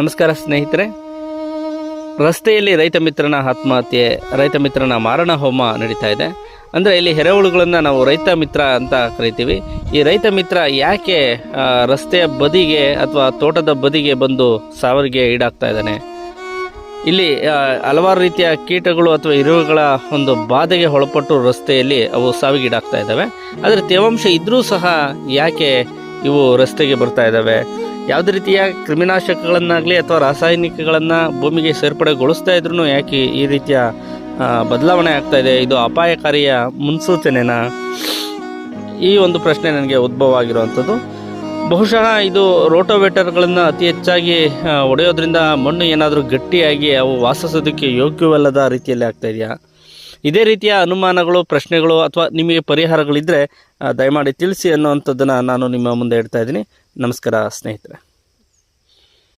ನಮಸ್ಕಾರ ಸ್ನೇಹಿತರೆ. ರಸ್ತೆಯಲ್ಲಿ ರೈತ ಮಿತ್ರನ ಆತ್ಮಹತ್ಯೆ, ರೈತ ಮಿತ್ರನ ಮಾರಣ ಹೋಮ ನಡೀತಾ ಇದೆ. ಅಂದರೆ ಇಲ್ಲಿ ಎರೆಹುಳುಗಳನ್ನು ನಾವು ರೈತ ಮಿತ್ರ ಅಂತ ಕರಿತೀವಿ. ಈ ರೈತ ಮಿತ್ರ ಯಾಕೆ ರಸ್ತೆಯ ಬದಿಗೆ ಅಥವಾ ತೋಟದ ಬದಿಗೆ ಬಂದು ಸಾವಿಗೆ ಈಡಾಗ್ತಾ ಇದ್ದಾನೆ? ಇಲ್ಲಿ ಹಲವಾರು ರೀತಿಯ ಕೀಟಗಳು ಅಥವಾ ಇರುವೆಗಳ ಒಂದು ಬಾಧೆಗೆ ಒಳಪಟ್ಟು ರಸ್ತೆಯಲ್ಲಿ ಅವು ಸಾವಿಗೀಡಾಗ್ತಾ ಇದ್ದಾವೆ. ಆದರೆ ತೇವಾಂಶ ಇದ್ದರೂ ಸಹ ಯಾಕೆ ಇವು ರಸ್ತೆಗೆ ಬರ್ತಾ ಇದ್ದಾವೆ? ಯಾವುದೇ ರೀತಿಯ ಕ್ರಿಮಿನಾಶಕಗಳನ್ನಾಗಲಿ ಅಥವಾ ರಾಸಾಯನಿಕಗಳನ್ನು ಭೂಮಿಗೆ ಸೇರ್ಪಡೆಗೊಳಿಸ್ತಾ ಇದ್ರೂ ಯಾಕೆ ಈ ರೀತಿಯ ಬದಲಾವಣೆ ಆಗ್ತಾ ಇದೆ? ಇದು ಅಪಾಯಕಾರಿಯ ಮುನ್ಸೂಚನೆನಾ? ಈ ಒಂದು ಪ್ರಶ್ನೆ ನನಗೆ ಉದ್ಭವ ಆಗಿರುವಂಥದ್ದು ಬಹುಶಃ ಇದು ರೋಟೋವೇಟರ್ಗಳನ್ನು ಅತಿ ಹೆಚ್ಚಾಗಿ ಒಡೆಯೋದ್ರಿಂದ ಮಣ್ಣು ಏನಾದರೂ ಗಟ್ಟಿಯಾಗಿ ಅವು ವಾಸಿಸೋದಕ್ಕೆ ಯೋಗ್ಯವಲ್ಲದ ರೀತಿಯಲ್ಲಿ ಆಗ್ತಾ ಇದೆಯಾ? ಇದೇ ರೀತಿಯ ಅನುಮಾನಗಳು, ಪ್ರಶ್ನೆಗಳು ಅಥವಾ ನಿಮಗೆ ಪರಿಹಾರಗಳಿದ್ದರೆ ದಯಮಾಡಿ ತಿಳಿಸಿ ಅನ್ನುವಂಥದ್ದನ್ನು ನಾನು ನಿಮ್ಮ ಮುಂದೆ ಇಡ್ತಾ ಇದ್ದೀನಿ. ನಮಸ್ಕಾರ ಸ್ನೇಹಿತರೆ.